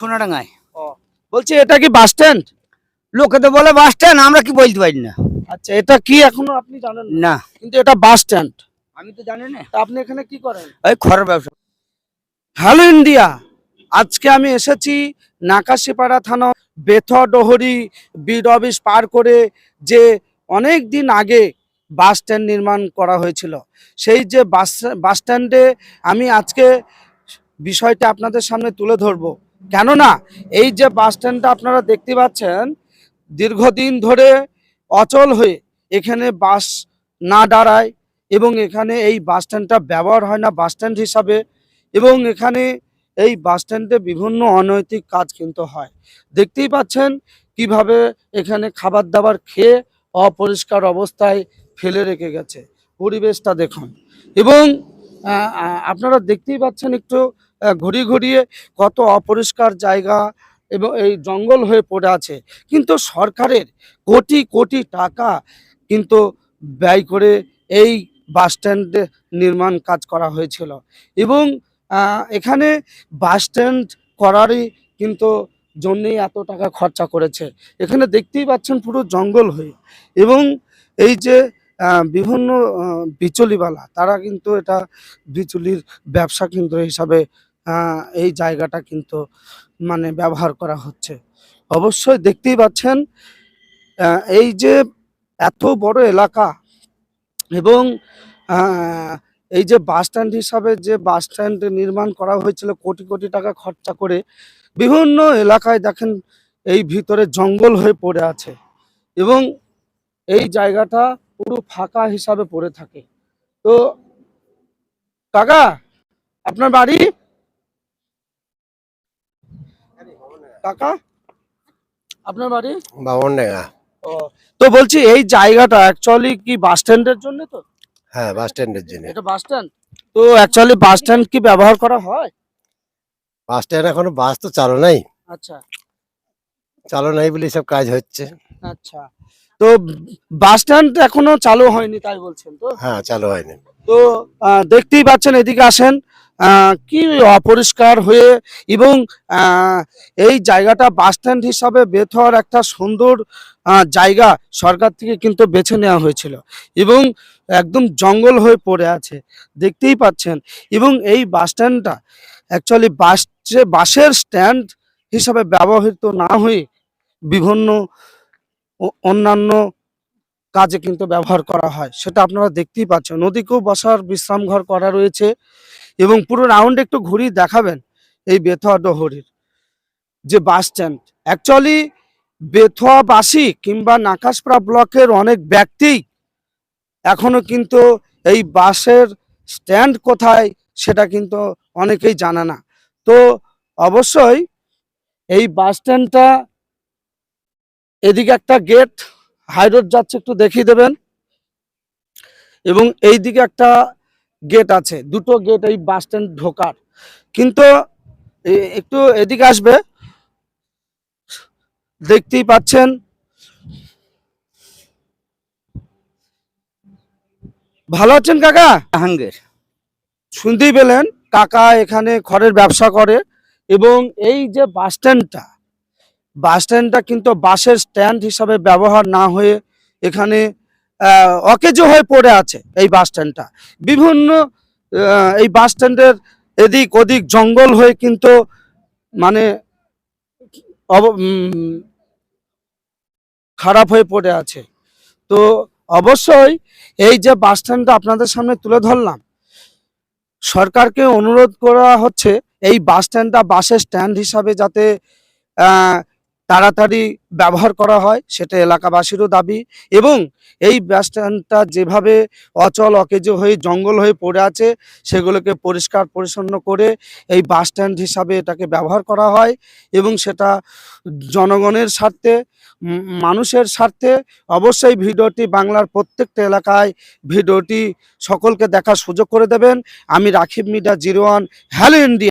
সোনাডাঙ্গায় বলছি এটা কি বাস স্ট্যান্ড? লোকে তো বলে বাস স্ট্যান্ড আমরা কি বলতে পারি না। আচ্ছা এটা কি এখনও আপনি জানেন না? কিন্তু এটা বাস স্ট্যান্ড। আমি তো জানি না। আপনি এখানে কি করেন? ওই খড়ের ব্যবসা। হ্যালো ইন্ডিয়া আজকে আমি এসেছি নাকাশিপাড়া থানা বেথডহরি বিড অফিস পার করে যে অনেক দিন আগে বাস স্ট্যান্ড নির্মাণ করা হয়েছিল। সেই যে বাস বাস স্ট্যান্ডে আমি আজকে বিষয়টা আপনাদের সামনে তুলে ধরবো। কেননা এই যে বাস স্ট্যান্ডটা আপনারা দেখতে পাচ্ছেন, দীর্ঘদিন ধরে অচল হয়ে এখানে বাস না দাঁড়ায় এবং এখানে এই বাস স্ট্যান্ডটা ব্যবহার হয় না বাস স্ট্যান্ড হিসাবে এবং এখানে এই বাস স্ট্যান্ডে বিভিন্ন অনৈতিক কাজ কিন্তু হয়। দেখতেই পাচ্ছেন কীভাবে এখানে খাবার দাবার খেয়ে অপরিষ্কার অবস্থায় ফেলে রেখে গেছে। পরিবেশটা দেখুন। এবং আপনারা দেখতেই পাচ্ছেন একটু ঘুরিয়ে ঘুরিয়ে কত অপরিষ্কার জায়গা এবং এই জঙ্গল হয়ে পড়ে আছে। কিন্তু সরকারের কোটি কোটি টাকা কিন্তু ব্যয় করে এই বাস স্ট্যান্ডে নির্মাণ কাজ করা হয়েছিল। এবং এখানে বাস স্ট্যান্ড করারই কিন্তু জন্যেই এত টাকা খরচা করেছে। এখানে দেখতেই পাচ্ছেন পুরো জঙ্গল হয়ে। এবং এই যে বিভিন্ন বিচুলিওয়ালা, তারা কিন্তু এটা বিচুলির ব্যবসা কেন্দ্র হিসাবে এই জায়গাটা কিন্তু মানে ব্যবহার করা হচ্ছে। অবশ্যই দেখতেই পাচ্ছেন এই যে এত বড় এলাকা এবং এই যে বাস স্ট্যান্ড হিসাবে যে বাস স্ট্যান্ড নির্মাণ করা হয়েছিল কোটি কোটি টাকা খরচা করে, বিভিন্ন এলাকায় দেখেন এই ভিতরে জঙ্গল হয়ে পড়ে আছে এবং এই জায়গাটা পুরো ফাঁকা হিসাবে পড়ে থাকে। তো, কাকা, আপনার বাড়ি? কাকা? আপনার বাড়ি? বামনডাঙ্গা। ও তো বলছি এই জায়গাটা অ্যাকচুয়ালি কি বাস স্ট্যান্ডের জন্য তো? হ্যাঁ বাস স্ট্যান্ডের জন্য। এটা বাস স্ট্যান্ড তো অ্যাকচুয়ালি বাস স্ট্যান্ড কি ব্যবহার করা হয়? বাস স্ট্যান্ড এখনও বাস তো চালু নাই। আচ্ছা। চালু নাই বলে সব কাজ হচ্ছে। আচ্ছা। তো বাস স্ট্যান্ড এখনও চালু হয়নি তাই বলছেন তো? হ্যাঁ চালু হয়নি। তো দেখতেই পাচ্ছেন এদিকে আসেন। কি অপরিষ্কার হয়ে এবং এই জায়গাটা বাস স্ট্যান্ড হিসাবে বেথর একটা সুন্দর জায়গা সরকার থেকে কিন্তু বেছে নেওয়া হয়েছিল এবং একদম জঙ্গল হয়ে পড়ে আছে, দেখতেই পাচ্ছেন। এবং এই বাস স্ট্যান্ডটা অ্যাকচুয়ালি বাস যে বাসের স্ট্যান্ড হিসাবে ব্যবহৃত না হয়ে বিভিন্ন অন্যান্য কাজে কিন্তু ব্যবহার করা হয়। সেটা আপনারা দেখতেই পাচ্ছেন। নদীকেও বসার বিশ্রাম ঘর করা রয়েছে এবং পুরো রাউন্ড একটু ঘুরিয়ে দেখাবেন এই বেথুয়া ডহরির যে বাস স্ট্যান্ড অ্যাকচুয়ালি বেথুয়াবাসী কিংবা নাকাশপাড়া ব্লকের অনেক ব্যক্তি এখনও কিন্তু এই বাসের স্ট্যান্ড কোথায় সেটা কিন্তু অনেকেই জানে না। তো অবশ্যই এই বাস স্ট্যান্ডটা এদিকে একটা গেট হাই রোড যাচ্ছে একটু দেখিয়ে দেবেন। এবং এই দিকে একটা গেট আছে দুটো গেট এই বাস স্ট্যান্ড ঢোকার। কিন্তু একটু এদিকে আসবে দেখতেই পাচ্ছেন। ভালো আছেন কাকা? হাঙ্গের শুনতেই পেলেন কাকা এখানে খড়ের ব্যবসা করে। এবং এই যে বাস স্ট্যান্ডটা বাস স্ট্যান্ডটা কিন্তু বাসের স্ট্যান্ড হিসাবে ব্যবহার না হয়ে এখানে অকেজো হয়ে পড়ে আছে এই বাস স্ট্যান্ডটা। বিভিন্ন এই বাস স্ট্যান্ডের এদিক ওদিক জঙ্গল হয়ে কিন্তু মানে খারাপ হয়ে পড়ে আছে। তো অবশ্যই এই যে বাস স্ট্যান্ডটা আপনাদের সামনে তুলে ধরলাম, সরকারকে অনুরোধ করা হচ্ছে এই বাস স্ট্যান্ডটা বাসের স্ট্যান্ড হিসাবে যাতে তাড়াতাড়ি ব্যবহার করা হয়, সেটা এলাকাবাসীরও দাবি এবং এই বাস স্ট্যান্ডটা যেভাবে অচল, অকেজো হয়ে, জঙ্গল হয়ে পড়ে আছে, সেগুলোকে পরিষ্কার পরিচ্ছন্ন করে এই বাস স্ট্যান্ড হিসাবে এটাকে ব্যবহার করা হয় এবং সেটা জনগণের স্বার্থে মানুষের স্বার্থে অবশ্যই ভিডিওটি বাংলার প্রত্যেকটা এলাকায় ভিডিওটি সকলকে দেখার সুযোগ করে দেবেন। আমি রাখিব media zero one, hello India.